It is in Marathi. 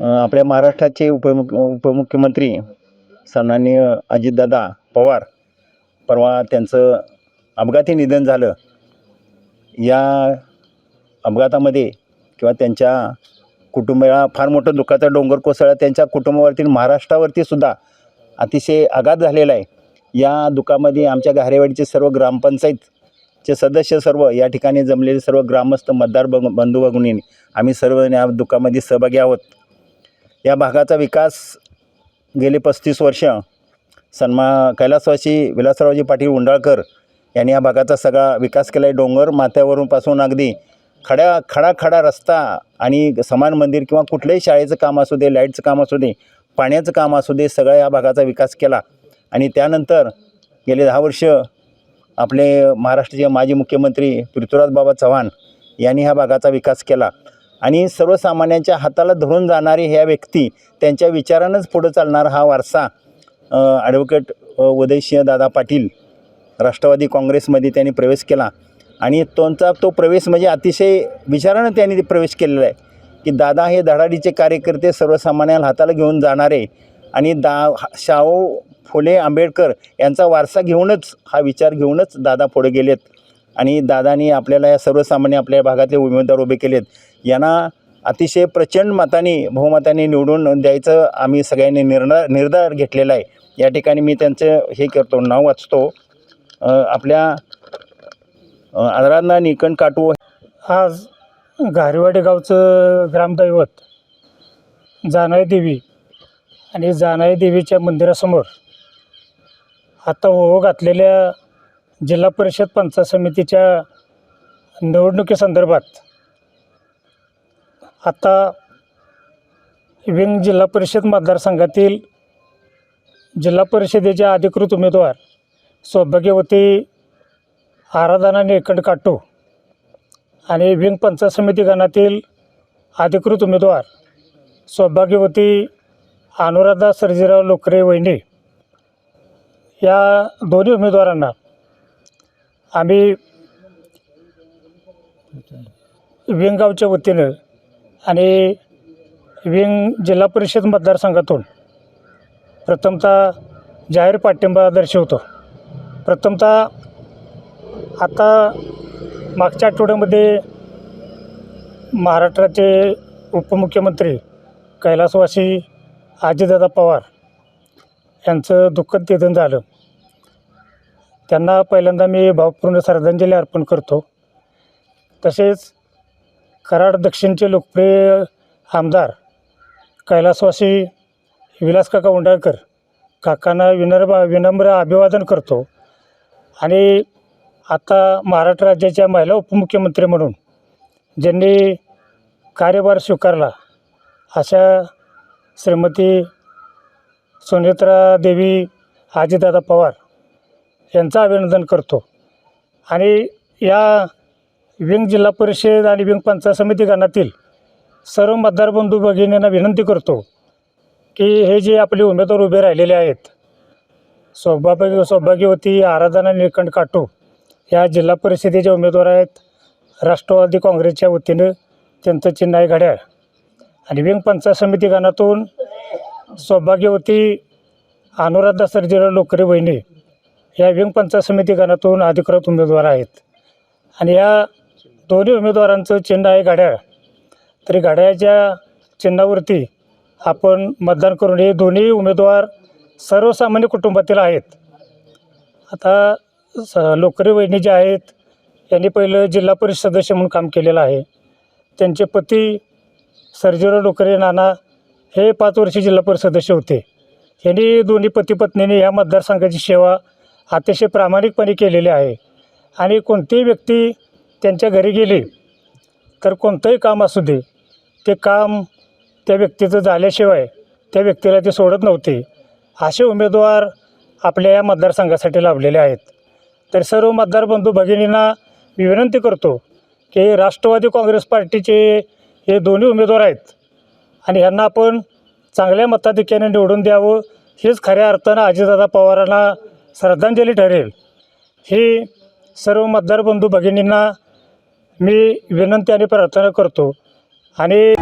आपल्या महाराष्ट्राचे उपमुख उपमुख्यमंत्री सन्माननीय अजितदादा पवार परवा त्यांचं अपघाती निधन झालं. या अपघातामध्ये किंवा त्यांच्या कुटुंबाला फार मोठं दुःखाचा डोंगर कोसळला. त्यांच्या कुटुंबावरती महाराष्ट्रावरती सुद्धा अतिशय आघात झालेला आहे. या दुःखामध्ये आमच्या घारेवाडीचे सर्व ग्रामपंचायत चे सदस्य सर्व या ठिकाणी जमलेले सर्व ग्रामस्थ मतदार बघ बंधू आम्ही सर्व या दुःखामध्ये सहभागी आहोत. या भागाचा विकास गेले पस्तीस वर्ष सन्मा कैलासवासी विलासरावजी पाटील उंडाळकर यांनी या भागाचा सगळा विकास केला आहे डोंगर माथ्यावरून पासून अगदी खड्या खडा खडा रस्ता आणि समान मंदिर किंवा कुठल्याही शाळेचं काम असू दे लाईटचं काम असू दे पाण्याचं काम असू दे सगळ्या या भागाचा विकास केला. आणि त्यानंतर गेले दहा वर्ष आपले महाराष्ट्राचे माजी मुख्यमंत्री पृथ्वीराज बाबा चव्हाण यांनी ह्या भागाचा विकास केला. आणि सर्वसामान्यांच्या हाताला धरून जाणारी ह्या व्यक्ती त्यांच्या विचारानंच पुढं चालणारा हा वारसा ॲडव्होकेट उदयसिंह दादा पाटील राष्ट्रवादी काँग्रेसमध्ये त्यांनी प्रवेश केला. आणि त्यांचा तो प्रवेश म्हणजे अतिशय विचारानं त्यांनी प्रवेश केलेला आहे की दादा हे धडाडीचे कार्यकर्ते सर्वसामान्यांना हाताला घेऊन जाणारे आणि दा शाहू फुले आंबेडकर यांचा वारसा घेऊनच हा विचार घेऊनच दादा पुढे गेलेत. आणि दादानी आपल्याला या सर्वसामान्य आपल्या भागातले उमेदवार उभे केलेत. यांना अतिशय प्रचंड मताने बहुमताने निवडून द्यायचं आम्ही सगळ्यांनी निर्णय निर्धार घेतलेला आहे. या ठिकाणी मी त्यांचं हे करतो नाव वाचतो. आपल्या आदरांना निकण काटू. आज घारेवाडी गावचं ग्रामदैवत जानाई देवी आणि जानाई देवीच्या मंदिरासमोर आता ओहो घातलेल्या जिल्हा परिषद पंचायत समितीच्या निवडणुकीसंदर्भात आता विंग जिल्हा परिषद मतदारसंघातील जिल्हा परिषदेच्या अधिकृत उमेदवार सौभाग्यवती आराधना नेकंड काटू आणि विंग पंचायत समिती गणातील अधिकृत उमेदवार सौभाग्यवती अनुराधा सर्जीराव लोकरे वहिनी या दोन्ही उमेदवारांना आम्ही विंगगावच्या वतीनं आणि विंग जिल्हा परिषद मतदारसंघातून प्रथमतः जाहीर पाठिंबा दर्शवतो. प्रथमतः आता मागच्या आठवड्यामध्ये महाराष्ट्राचे उपमुख्यमंत्री कैलासवासी अजितदादा पवार यांचं दुःखद निधन झालं. त्यांना पहिल्यांदा मी भावपूर्ण श्रद्धांजली अर्पण करतो. तसेच कराड दक्षिणचे लोकप्रिय आमदार कैलासवासी विलासकाका उंडाळकर काकांना विनम्र विनम्र अभिवादन करतो. आणि आता महाराष्ट्र राज्याच्या महिला उपमुख्यमंत्री म्हणून ज्यांनी कार्यभार स्वीकारला अशा श्रीमती सुनेत्रा देवी आजीदादा पवार यांचं अभिनंदन करतो. आणि या विंग जिल्हा परिषद आणि विंग पंचायत समिती गणातील सर्व मतदार बंधू भगिनींना विनंती करतो की हे जे आपले उमेदवार उभे राहिलेले आहेत सौभाग्य सौभाग्यवती आराधना निळकंठ काटू या जिल्हा परिषदेचे उमेदवार आहेत. राष्ट्रवादी काँग्रेसच्या वतीनं त्यांचं चिन्ह आहे घड्याळ. आणि विंग पंचायत समिती गणातून सौभाग्यवती अनुराधा सर्जेराव लोकरे वहिनी या विंग पंचायत समिती गणातून अधिकृत उमेदवार आहेत. आणि या दोन्ही उमेदवारांचं चिन्ह आहे घड्याळ. तरी घड्याळच्या चिन्हावरती आपण मतदान करून हे दोन्ही उमेदवार सर्वसामान्य कुटुंबातील आहेत. आता स लोकरे वहिनी जे आहेत यांनी पहिलं जिल्हा परिषद सदस्य म्हणून काम केलेलं आहे. त्यांचे पती सर्जेराव डोकरे नाना हे पाच वर्षी जिल्हा परिषद सदस्य होते. यांनी दोन्ही पतीपत्नीने ह्या मतदारसंघाची सेवा अतिशय प्रामाणिकपणे केलेली आहे. आणि कोणतीही व्यक्ती त्यांच्या घरी गेली तर कोणतंही काम असू दे ते काम त्या व्यक्तीचं झाल्याशिवाय त्या व्यक्तीला ते सोडत नव्हते असे उमेदवार आपल्या या मतदारसंघासाठी लाभलेले आहेत. तर सर्व मतदार बंधू भगिनींना विनंती करतो की राष्ट्रवादी काँग्रेस पार्टीचे हे दोन्ही उमेदवार आहेत. आणि ह्यांना आपण चांगल्या मताधिक्याने निवडून द्यावं हेच खऱ्या अर्थानं अजितदादा पवारांना श्रद्धांजली ठरेल. ही सर्व मतदार बंधू भगिनींना मी विनंती आणि प्रार्थना करतो. आणि